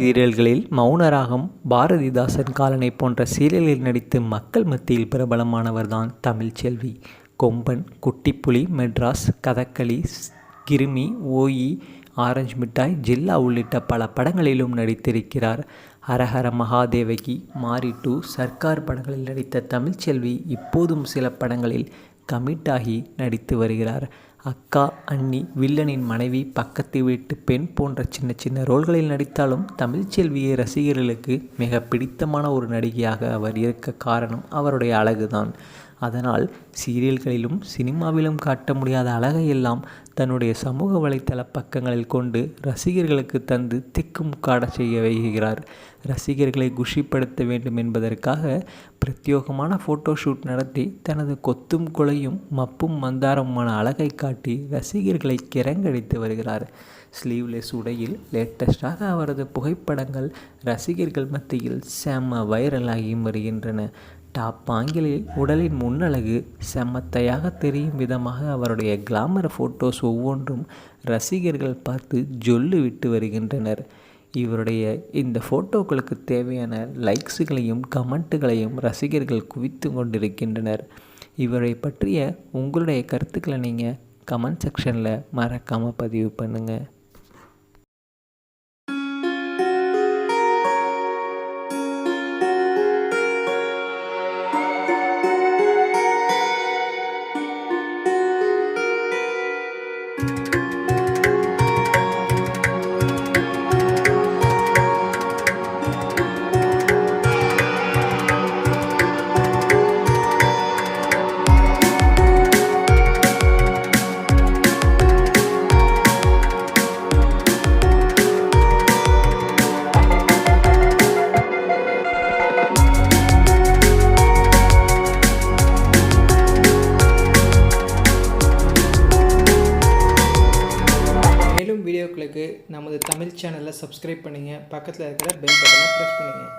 சீரியல்களில் மௌனராகம் பாரதிதாசன் காலனை போன்ற சீரியல்களில் நடித்து மக்கள் மத்தியில் பிரபலமானவர்தான் தமிழ்ச்செல்வி கொம்பன் குட்டிப்புலி மெட்ராஸ் கதகளி கிருமி ஓயி ஆரஞ்சு மிட்டாய் ஜில்லா உள்ளிட்ட பல படங்களிலும் நடித்திருக்கிறார். ஹரஹர மகாதேவகி மாரி டூ சர்க்கார் படங்களில் நடித்த தமிழ்ச்செல்வி இப்போதும் சில படங்களில் கமிட்டாகி நடித்து வருகிறார். அக்கா அண்ணி வில்லனின் மனைவி பக்கத்து வீட்டு பெண் போன்ற சின்ன சின்ன ரோல்களில் நடித்தாலும் தமிழ்ச்செல்வியை ரசிகர்களுக்கு மிக பிடித்தமான ஒரு நடிகையாக அவர் இருக்க காரணம் அவருடைய அழகுதான். அதனால் சீரியல்களிலும் சினிமாவிலும் காட்ட முடியாத அழகையெல்லாம் தன்னுடைய சமூக வலைத்தள பக்கங்களில் கொண்டு ரசிகர்களுக்கு தந்து திக்கும் காட செய்ய வைகிறார் ரசிகர்களை குஷிப்படுத்த வேண்டும் என்பதற்காக பிரத்யோகமான ஃபோட்டோ ஷூட் நடத்தி தனது கொத்தும் குலையும் மப்பும் மந்தாரமான அழகை காட்டி ரசிகர்களை கிறங்கடித்து வருகிறார். ஸ்லீவ்லெஸ் உடையில் லேட்டஸ்டாக அவரது புகைப்படங்கள் ரசிகர்கள் மத்தியில் செம்ம வைரலாகியும் வருகின்றன. டாப் ஆங்கிலில் உடலின் முன்னழகு செம்மத்தையாக தெரியும் விதமாக அவருடைய கிளாமர் ஃபோட்டோஸ் ஒவ்வொன்றும் ரசிகர்கள் பார்த்து ஜொல்லு விட்டு வருகின்றனர். இவருடைய இந்த ஃபோட்டோக்களுக்கு தேவையான லைக்ஸுகளையும் கமெண்ட்டுகளையும் ரசிகர்கள் குவித்து கொண்டிருக்கின்றனர். இவரை பற்றிய உங்களுடைய கருத்துக்களை நீங்கள் கமெண்ட் செக்ஷனில் மறக்காமல் பதிவு பண்ணுங்கள் நமது தமிழ் சேனலை சப்ஸ்கிரைப் பண்ணுங்கள் பக்கத்தில் இருக்கிற பெல் பட்டனை ப்ரெஸ் பண்ணுங்கள்